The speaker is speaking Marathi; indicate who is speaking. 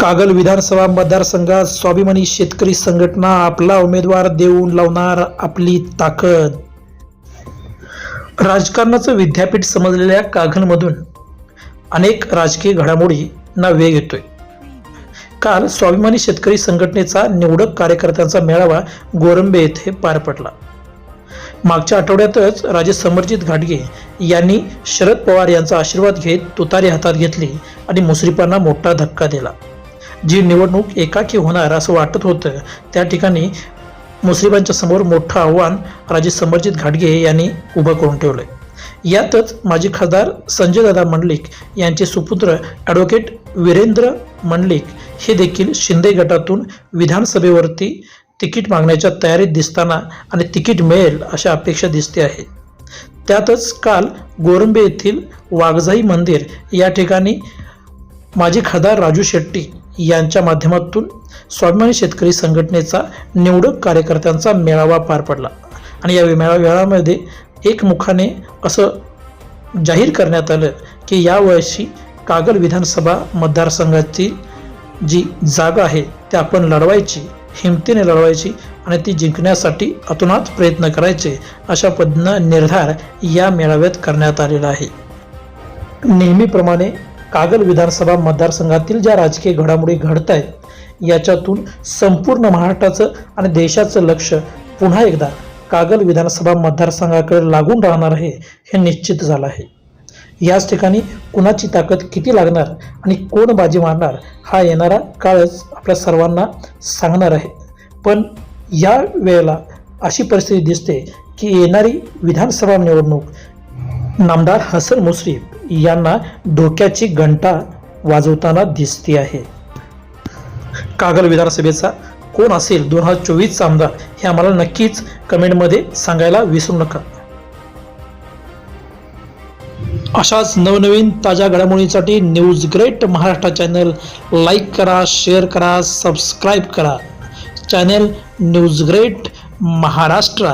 Speaker 1: कागल विधानसभा मतदारसंघात स्वाभिमानी शेतकरी संघटना आपला उमेदवार देऊन लावणार आपली ताकद. राजकारणाचं विद्यापीठ समजलेल्या कागलमधून अनेक राजकीय घडामोडींना वेग येतोय. काल स्वाभिमानी शेतकरी संघटनेचा निवडक कार्यकर्त्यांचा मेळावा गोरंबे येथे पार पडला. मागच्या आठवड्यातच राजे समरजित घाटगे यांनी शरद पवार यांचा आशीर्वाद घेत तुतारी हातात घेतली आणि मुसरीपांना मोठा धक्का दिला. जी निवडणूक एकाकी होणार असं वाटत होतं त्या ठिकाणी मुस्लिमांच्या समोर मोठं आव्हान राजे समरजित घाटगे यांनी उभं करून ठेवलं यातच माजी खासदार संजयदादा मंडलिक यांचे सुपुत्र ॲडव्होकेट वीरेंद्र मंडलिक हे देखील शिंदे गटातून विधानसभेवरती तिकीट मागण्याच्या तयारीत दिसताना आणि तिकीट मिळेल अशा अपेक्षा दिसते आहे. त्यातच काल गोरंबे येथील वाघजाई मंदिर या ठिकाणी माजी खासदार राजू शेट्टी यांच्या माध्यमातून स्वाभिमानी शेतकरी संघटनेचा निवडक कार्यकर्त्यांचा मेळावा पार पडला. आणि या मेळा मेळाव्यामध्ये एकमुखाने असं जाहीर करण्यात आलं की यावर्षी कागल विधानसभा मतदारसंघाची जी जागा आहे ती आपण लढवायची हिमतीने लढवायची आणि ती जिंकण्यासाठी अतोनात प्रयत्न करायचे अशा पद्धतीनं निर्धार या मेळाव्यात करण्यात आलेला आहे. नेहमीप्रमाणे कागल विधानसभा मतदारसंघातील ज्या राजकीय घडामोडी घडत आहेत याच्यातून संपूर्ण महाराष्ट्राचं आणि देशाचं लक्ष पुन्हा एकदा कागल विधानसभा मतदारसंघाकडे लागून राहणार आहे हे निश्चित झालं आहे. याच ठिकाणी कुणाची ताकद किती लागणार आणि कोण बाजी मारणार हा येणारा काळच आपल्या सर्वांना सांगणार आहे. पण या वेळेला अशी परिस्थिती दिसते की येणारी विधानसभा निवडणूक नामदार हसन मुश्रीफ यांना धोक्याची घंटा वाजवताना दिसते आहे. कागल विधानसभेचा कोण असेल दोन हजार चोवीसचा आमदार हे आम्हाला नक्कीच कमेंटमध्ये सांगायला विसरू नका. अशाच नवनवीन ताज्या घडामोडींसाठी news great Maharashtra channel like करा शेअर करा सबस्क्राईब करा. Channel news great Maharashtra.